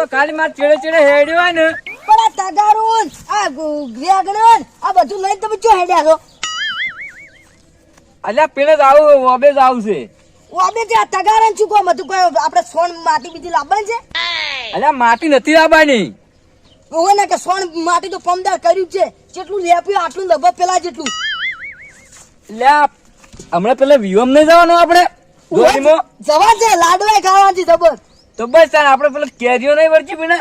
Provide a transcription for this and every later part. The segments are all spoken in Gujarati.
તું ખાલી માર ચેડે ચેડે હેડ્યો ને પણ આ તગારું આ ગ્રેગણન આ બધું લઈને તમે ચો હેડ્યા છો? અલ્યા પેલે જ આવું ઓબે જ આવશે. ઓબે ત્યાં તગારન શું કોમ હતું? કોઈ આપણે સોણ માટી બીજી લાવવાની છે? અલ્યા માટી નથી લાવવાની. ઓવે ને કે સોન માટી તો પમદાર કર્યું છે. જેટલું લેપ્યું આટલું લગભગ પેલા જેટલું. લ્યા હમણાં પેલા વિવમ નહીં જવાનું આપણે. જવા છે લાડવા ખાવાથી જબર તો બસ તાર આપણે પેલા કેરીઓ નહીં વળચી પીને?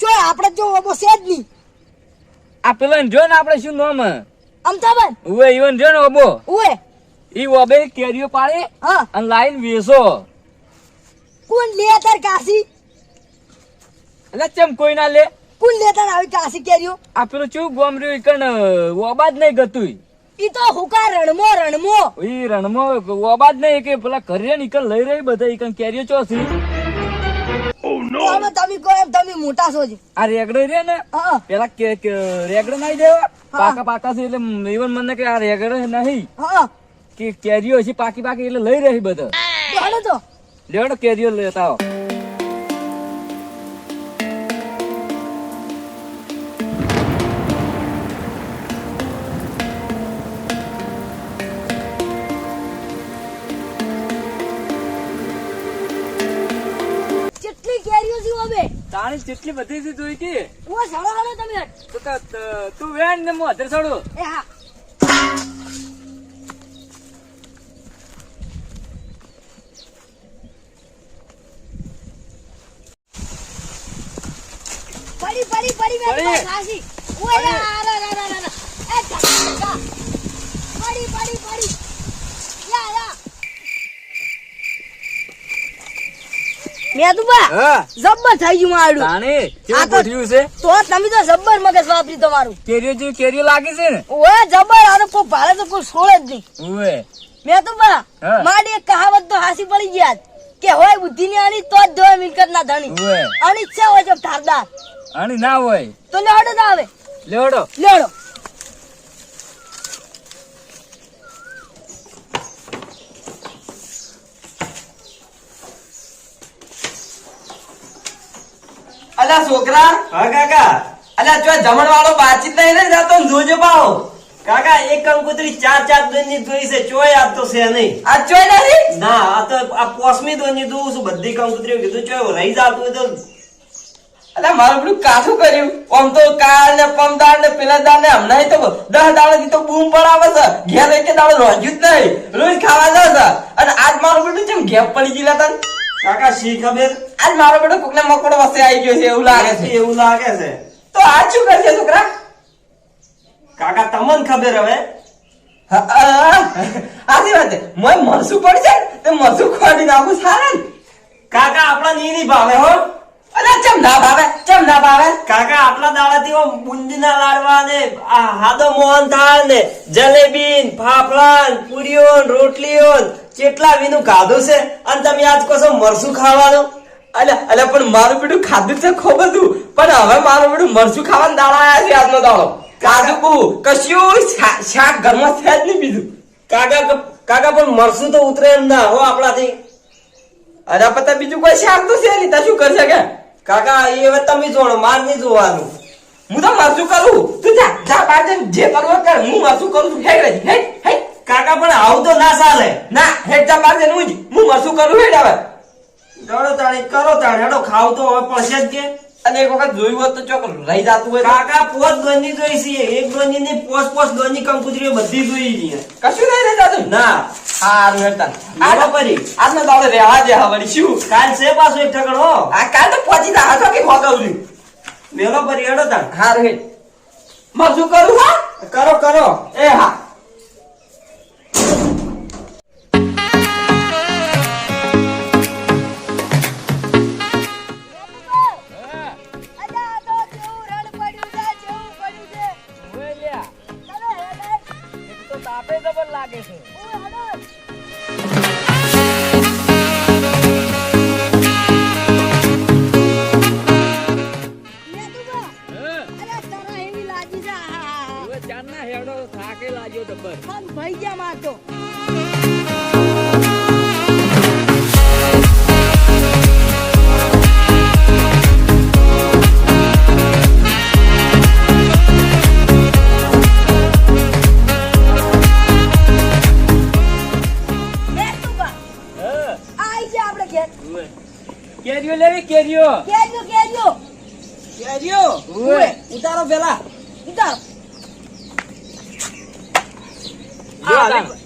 ચો આપણે જો ઓબો છે જ નહીં. આ પેલા જો ને આપણે શું નામ? અમતાબન ઉવે ઈવન જો ને ઓબો. ઉવે. ઈ ઓબે કેરીઓ પાડે હા. અને લાઈન વેસો કોણ લે તાર કાશી એટલે ચમ કોઈ ના લે? કોણ લે તાર આવી કાશી કેરીઓ? આ પેલું ચૂ ગોમ રહ્યું? ઈ કણ ઓબા નહીં ગતું ઈ તો હુકા રણમો રણમો. ઈ રણમો ઓબાદ જ નહીં કે પેલા ઘરે નીકળ લઈ રહી બધા ઈ કણ કેરીઓ ચોસી હવે તમે કહો એમ તમે મોટા છો આ રેગડો રે ને? પેલા કે રેગડો નાઈ દેવા. પાકા પાકા છે એટલે ઈવન મને કે આ રેગડો નહીં. હા કે કેરીઓ છે પાકી પાકી એટલે લઈ રહી બધા. લેવડો કેરીઓ લેતા આવો. તાણી જેટલી બધી છે જોઈ કે. ઓ સાળો હળો તમે. તો કા- તું વેણ ને હું હાથે સાળો. એ હા. પડી પડી પડી મેં. તમારી ખાસી ઓય રા રા રા રા રા એ જા જા. પડી પડી પડી. યા યા. મેં તું બા હા? જબ્બર થઈ ગયું મારું. તાણી કેવું ગોઠવ્યું છે? તો તમે તો જબ્બર મગજ વાપરી તમારું. કેરીઓ જેવી કેરીઓ લાગે છે ને? ઓય જબર આનો કોઈ તો છોડે જ નહીં. એક કહાવત તો હાસી પડી ગયા કે હોય બુદ્ધિ ની આની તો જ ધોય મિલકત ના ધણી ઉવે અનિચ્છા હોય છે ઠારદાર. આની ના હોય. તો લેવડો ના આવે. લેવડો. લેવડો. અલ્યા છોકરા? હા કાકા. અલ્યા જો જમણ વાળો બાતચીત નહીં ને જાતો જોજો પાહો. કાકા એક કંકુતરી ચાર ચાર દોની જોઈ છે ચોય આ તો છે નહીં. આ ચોય નથી? ના આ તો આ પોસમી દોની દઉં છું બધી કંકુતરીઓ કીધું ચોય રહી જાતું તો. અલ્યા મારું બધું કાઠું કર્યું. આમ તો કાળ ને પમદાર ને પેલા દાળ ને હમણાં તો દસ દાડા થી તો બૂમ પડાવે છે. ઘેર એક દાડો રોજ્યું જ નહીં. રોજ ખાવા જાય છે. અને આજ મારું બધું ચેમ ગેપ પડી ગયેલા તને? કાકા શી ખબર? આજ મારો બેટો કોકને મકોડો વસે આવી ગયો છે એવું લાગે છે. એવું લાગે છે. તો આ શું કરશે છોકરા? કાકા તમને ખબર હવે? આથી વાત મોય મરસું પડશે તો મરસું ખોડી નાખું સારા કાકા આપણા ની ની ભાવે હો. અરે ચમ ના ભાવે ચમ ના ભાવે. કાકા આપણા દાડાથી ઓ બુંદીના લાડવા ને આ હાદો મોહનથાળ ને જલેબી ફાફડા ને પૂરીઓ ને રોટલીઓ કેટલા વિનું ખાધું છે? અને તમે આજ કહો છો મરસું ખાવાનું? અલે અલે પણ મારું બેટું ખાધું છે ખૂબ હતું પણ હવે મારું બેટું મરચું ખાવાનું દાડો આવ્યા છે આજનો દાડો. કાજુ કશું શાક ઘરમાં છે જ નહીં બીજું. કાકા કાકા પણ મરસું તો ઉતરે એમ ના હો આપણાથી. અરે પતા બીજું કોઈ શાક તો છે નહીં તા શું કરશે કે? કાકા એ હવે તમે જોડો માર નહીં જોવાનું. હું તો મરચું કરું. તું જા જા બાજન જે કરવું કર. હું મરચું કરું છું. હેડ હેડ. કાકા પણ આવું તો ના ચાલે. ના હેડતા મારજે નું હું જ. હું મસું કરું હેડ હવે. ડળો તાણી કરો તાણી હેડો ખાવ તો હવે પડશે જ કે. અને એક વખત જોયું હોત તો ચોક રહી જાતું હોય કાકા પોત દોની જોઈ છે એક દોની ની પોસ પોસ દોની કંકુતરીઓ બધી જોઈ છે. કશું નહીં રહી જાતું ના. સારું હેડ તાન લેવા પરી આજનો દાડો રહેવા દે હવે શું? કાલ છે પાછું એક ઠકડો. આ કાલ તો પહોંચી તા હતો કે ભોગવલી વેલો પરી હેડો તાણ. હારું હેડ. મસું કરું હા? કરો કરો. એ હા. તાપે જબર લાગે છે. ભાઈ ગયા મેં તો. કેરીઓ. કેરીઓ કેજો કેરીઓ. ઉવે. ઉતારો પેલા. ઉતારો.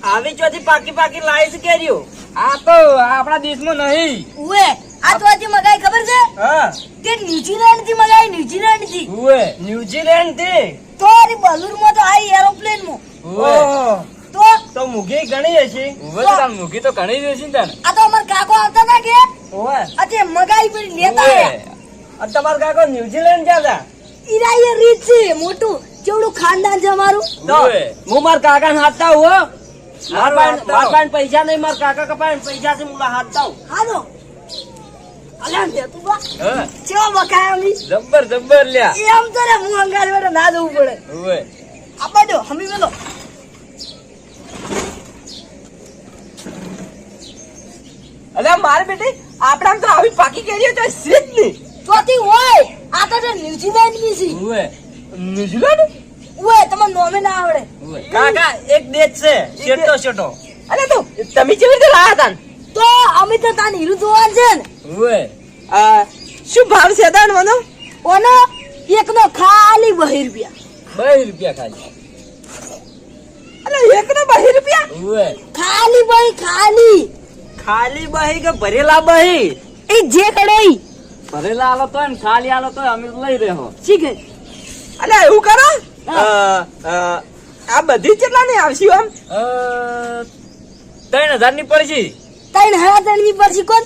આવી ચોથી પાકી પાકી લાવી છે કેરીઓ. આ તો આપણા દેશમાં નહીં. ઉવે આ તો આજે મગાઈ ખબર છે? હા. તે ન્યુઝીલેન્ડથી મગાઈ ન્યુઝીલેન્ડથી ઉવે ન્યુઝીલેન્ડથી તો અરે બલૂરમાં તો આઈ એરોપ્લેનમાં ઉવે તો તો મુગી ઘણી હશે. ઉવે તો મુગી તો ઘણી હશે ને આ તો અમાર કાકો આવતા હતા કે આજે મગાઈ પર લેતા. આયા આ તમારા કાકો ન્યુઝીલેન્ડ ગયા હતા ઈરાઈ એ રીત છે મોટું. જેવડું ખાનદાન છે અમારું. તો હું માર કાકા ને હાથતા હો. માર પાન માર પાન પૈસા નહીં માર કાકા કપાય પૈસા છે હું હાથતા હું હાલો. અલાન દે તું બા. હા, ચેવો મકાય અમી જબ્બર જબ્બર લ્યા. એમ તો રે હું અંગાર બેઠો ના જવું પડે. ઓય. આપા દો હમી વેલો અલ્યા મારે બેટી આપણા તો આવી પાકી કેરીઓ તો સીધની ચોથી હોય આ તો ન્યુઝીલેન્ડની છે. ઓય ન્યુઝીલેન્ડ? ઓય તમને નોમે ના આવડે. કાકા એક દેશ છે શેટો શેટો અલે તો તમે જેવી રીતે લાયા તાન? તો અમે તો તાન હીરું જોવા છે ને. ઓય આ, શું ભાવ છે દાન મનો ઓનો એકનો ખાલી બહી રૂપિયા. બહી રૂપિયા ખાલી. અલે એક નો બાર રૂપિયા? ઓય ખાલી બહી ખાલી. ખાલી બહી કે ભરેલા બહી? એ જે કડાઈ. ભરેલા આલો તો ને ખાલી આલો તોય અમે લઈ રહ્યો. શીખે અલે એવું કરો? આ બધી કેટલા ની આવશે આમ ત્રણ હજારની પડશે. ત્રણ હજાર ત્રણની પરસી કોણ?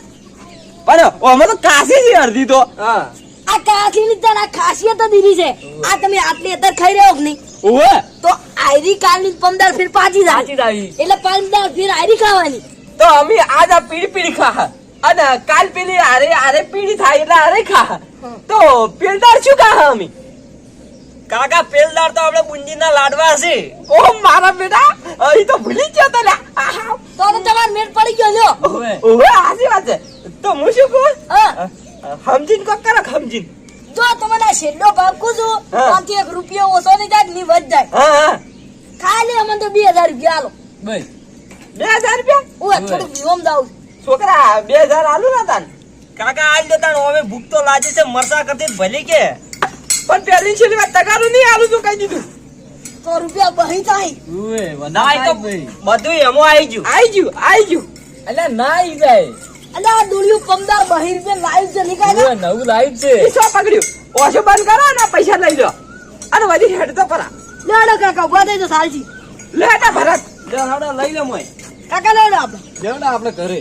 પણ અમે તો કાશી છે અડધી તો. આ કાશી ની તને ખાસિયત જ દીધી છે. આ તમે આટલી અત્યારે ખાઈ રહ્યો કે નહીં? ઓવે. તો આયરી કાલની પંદર ફીર પાછી જ આવી. એટલે પંદર ફીર આયરી ખાવાની. તો અમે આજ આ પીડી પીડી ખા. અને કાલ પેલી આરે આરે પીડી થાય એટલે આરે ખા. તો પેલદાર શું ખા અમે? કાકા પેલદાર તો આપણે બુંદીના લાડવા છે. ઓ મારા બેટા અહીં તો ભૂલી ગયો તો લ્યા. આહા. તો તમાર મેળ પડી ગયો લ્યો. ઉવે. આજી વાત છે. તો હું શું કહું? સમજીન કો કોક કરો સમજીને જો તમને છેલ્લો ભાગ કહું છું હા. એક રૂપિયો ઓછો નહીં જાય ની વધ જાય. હા હા. ખાલી અમને તો બે હજાર રૂપિયા આલો. બે. બે હજાર રૂપિયા? હું થોડુંક વિહોમ જાઉં છોકરા બે હજાર આલુ ના તાન. કાકા આજ દેતા હવે ભૂખ તો લાજી છે મરસા કરતી ભલી કે. પણ પેલી છેલ્લી વાર તગારું નહીં આલું તું કહી દીધું. તો રૂપિયા બહી જાય ઉવે. વધારે તો બધું એમાં આવી ગયું. આઈ ગયું આઈ ગયું. અલ્યા ના ઈ જાય. એટલે આ દોડ્યું પમદાર બહી રૂપિયા લાઈવ છે ઉવે, નવું લાઈટ છે. પકડ્યું? ઓછું બંધ કરો અને પૈસા લઈ લો. અને વધી હેડ તો પરા. લેડો કાકા ઊભા થઈ તો સાલજી. ભરત. લે હાડો લઈ લે મોય કાકા આપણે. લેવડા આપણે ઘરે.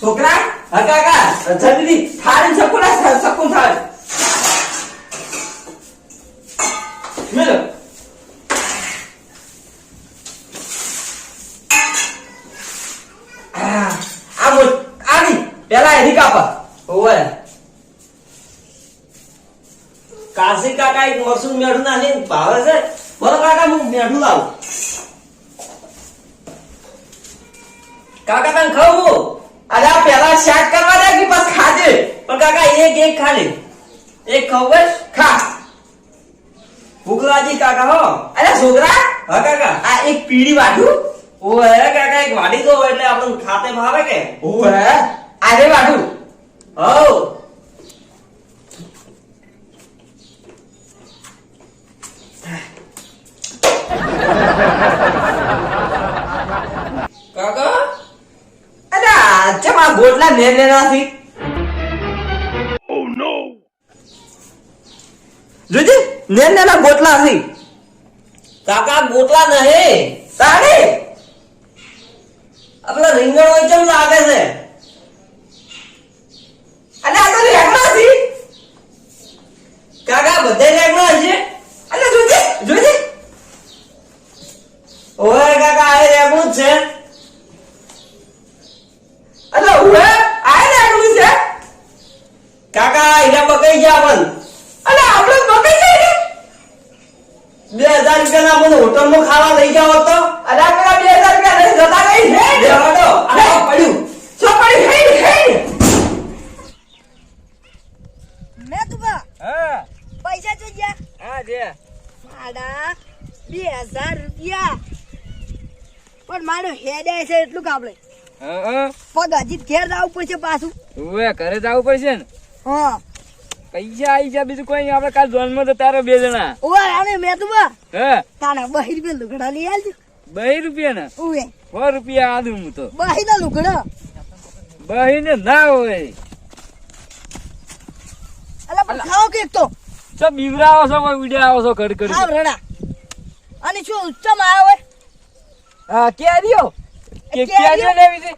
છોકરા હા કાકા જલ્દી થાળી સકુલા સકુન થાળી મેલો આ આ મોટ આની પેલા એની કાપા ઓવે કાશી કાકા એક મરસું મેઢું ના લઈને ભાવે છે? બોલો કાકા હું મેઢું લાવું. કાકા તને ખાવું અરે આ પેલા શાક કરવા દે કે બસ ખાજે? પણ કાકા એક એક ખાલી. એક ખાવ બસ ખા. ભૂગલાજી કાકા હો. અરે છોકરા? હા કાકા. આ એક પીડી વાઢું? ઓ હે કાકા એક વાડી દો એટલે આપણને ખાતે ભાવે કે? ઓવે આરે વાઢું? રીંગણ હોય કેમ લાગે છે? અને આ તો રેગડા છે. કાકા, બધે રેગણા છે અને જોજે જોજે. ઓય કાકા, આ રેગણું છે. અરે ઓય આ રેગડું છે. કાકા એના બકાઈ ગયા પણ. અને આપણે બકાઈ છે બે હજાર રૂપિયા ના મને હોટલનું ખાવા લઈ જાવ તો. અરે આ પેલા બે હજાર રૂપિયા લઈને જતા ગઈ છે બે હટો આ પડ્યું શું પડી હે હે મેં તું બા હા પૈસા તો ગયા જે બે હજાર રૂપિયા. પણ મારું હેડ છે એટલું કાપડે. પગ હજી ઘેર જવું પડશે પાછું. હવે ઘરે જવું પડશે ને? હા. પૈસા આવી જાય બીજું કોઈ આપણે કાલ જોનમાં તો તારો બે જણા. ઓવે આને મેં તું બા હે? તાના બહી રૂપિયા લુગડા લઈ આલજો. બહી રૂપિયા ને? ઓવે સો રૂપિયા આદુ હું તો. બહી ના લુગડા. બહીને ના હોય. અલા પણ ખાઓ કેક તો. તો બીવરાવો છો કોઈ ઉડ્યા આવો છો આવ કરી રડા. અને શું ઉચ્ચમ આવ્યો હોય? હા કેરીઓ. કે કેરીઓ? લેવી છે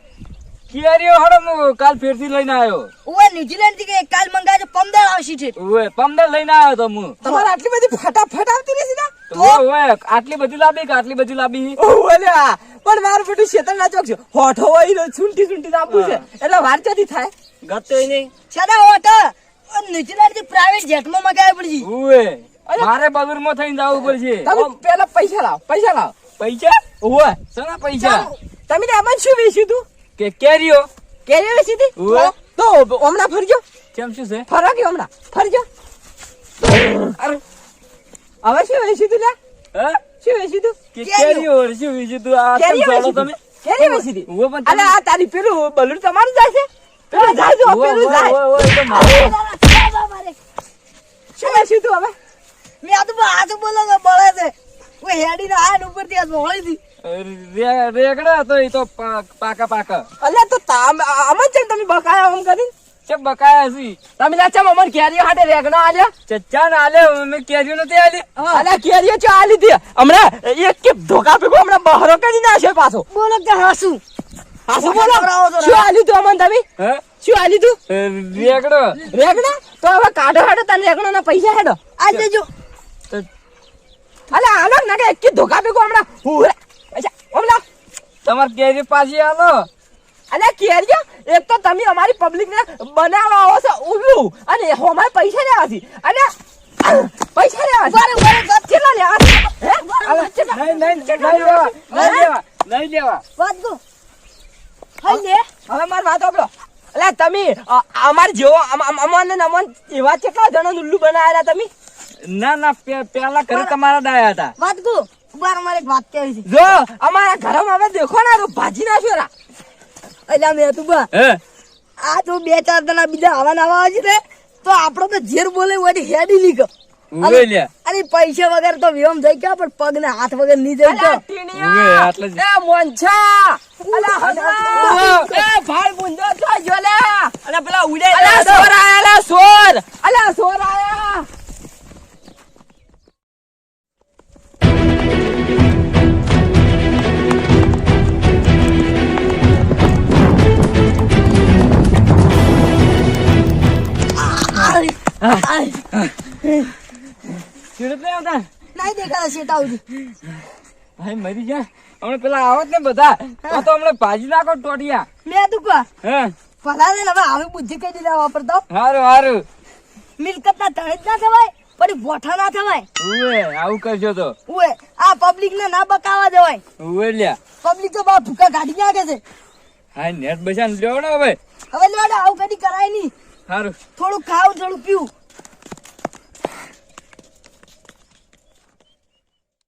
કેરીઓ હડો હું કાલ ફેરથી લઈને આવ્યો. ઓવે ન્યુઝીલેન્ડથી કે કાલ મંગાજો પમદાર આવશે છે ઓવે પંદર લઈને આવ્યો તો હું. તમારે આટલી બધી ફટાફટ આવતી રહેશે ના? ઓવે, આટલી બધી લાબી કે આટલી બધી લાંબી? આ. પણ મારું બેટું શેતન ના ચોક છે. હોઠો હોય છૂંટી છૂંટી આપવું છે. એટલે વાર ક્યાંથી થાય. ગતો નહીં. સદા ઓટા ન્યુઝીલેન્ડ પ્રાઇવેટ જેટમાં મંગાવી પડશે. ઓવે મારે બદુરમાં થઈને જવું પડશે. તમે પેલા પૈસા લાવો પૈસા લાવો. પૈસા? ઓવે સના પૈસા? તમે આમાં શું વેચ્યું તું? કે કેરીઓ. કેરી વેચી હતી? તો હમણાં ફરજો. કેમ શું છે? ફરો કે હમણાં? ફરજો. અરે હવે શું વેચ્યું તું શું વેચ્યું તું? કેરીઓ. શું બીજું તું? આ કેમ કેરીઓ વેચી તમે. હતી. અલે આ તારી પેલું બલૂર તમારું જશે પેલું જાય જો પેલું જાય. તો મારે. શું તું હવે? મે આ તો આ તો બોલો કે બળે છે. ઓ હેડી ના આન ઉપરથી હતી રે- રેગડા તો ઈ તો પાકા પાકા. અલ્યા તો તામ આમ છે તમે બકાયા આમ કરી છે બકાયા સી તમે ના ચમ અમન કેરીઓ હાટે રેગણા આલ્યા? ચચ્ચા ના આલે મેં કેરીઓ નથી આલી. અલ્યા કેરીઓ ચો આલી દી હમણાં એક કે ધોકા ભેગો હમણાં બહારો કરી નાખ્યો પાછો. બોલો કે હાસું. શું બોલો, શું આલ્યું તું અમન તમે? શું આલ્યું તું રેગડો. રેગણા તો હવે કાઢો હાડો તને રેગણા ના પૈસા હેડો. આ દેજો તો અલે આલો ના કે એક ધોકા ભેગો હમણાં. હુરે અચ્છા હમણાં. તમાર કેરી પાછી આલો. અલે કેરીઓ? એક તો તમે અમારી પબ્લિક ને બનાવવા આવો છો ઉભું અને અમારે પૈસા લેવા છે અને પૈસા લેવા છે બરે બરે કેટલા લેવા હે? નહીં નહીં નહીં લેવા. નહીં લેવા. નહીં લેવા. વાત ગો હવે મારી વાત સાંભળો. એટલે તમે અમાર જેવો અમ- અમ- અમને ને અમને એવા કેટલા જણા ઉલ્લુ બનાવેલા તમે? ના ના પેલા ઘરે તમારા ડાયા હતા. વાત ગો બાર મારે એક વાત કહેવી છે. જો. અમારા ઘરમાં હવે દેખો ને આ તો ભાજી ના રા. એટલે મેં તું બા આ તો બે ચાર જણા બીજા આવા નવા આવે છે તો આપણો તો ઝેર બોલે વળી હેડી નીકળ અરે પૈસા વગર તો વ્યોમ થઈ ગયા પણ પગ ને હાથ વગર નહીં જઈ ગયો. એ મોંછા! અલા, હસવા! એ ભાઈ તો અને પેલા ઉડે ભાઈ મરી હમણાં પેલા આવત ને બધા. તો તો હમણાં ભાજી નાખો ટોટિયા. મેં તું કહા હે? ભલા ને હવે આવી બુદ્ધિ કઈ દીધા વાપરતો? હારું હારું. મિલકત ના ધણે જ ના થવાય પણ બોઠા ના થવાય. ઉવે આવું કરજો તો. ઉવે આ પબ્લિક ને ના બકાવા જવાય ઉવે લ્યા. પબ્લિક તો બા ભૂકા કાઢી નાખે છે. હા નેટ બસાન લ્યો હવે. હવે લેવાડે આવું કદી કરાય નહીં. હારું. થોડું ખાવ થોડું પીવું.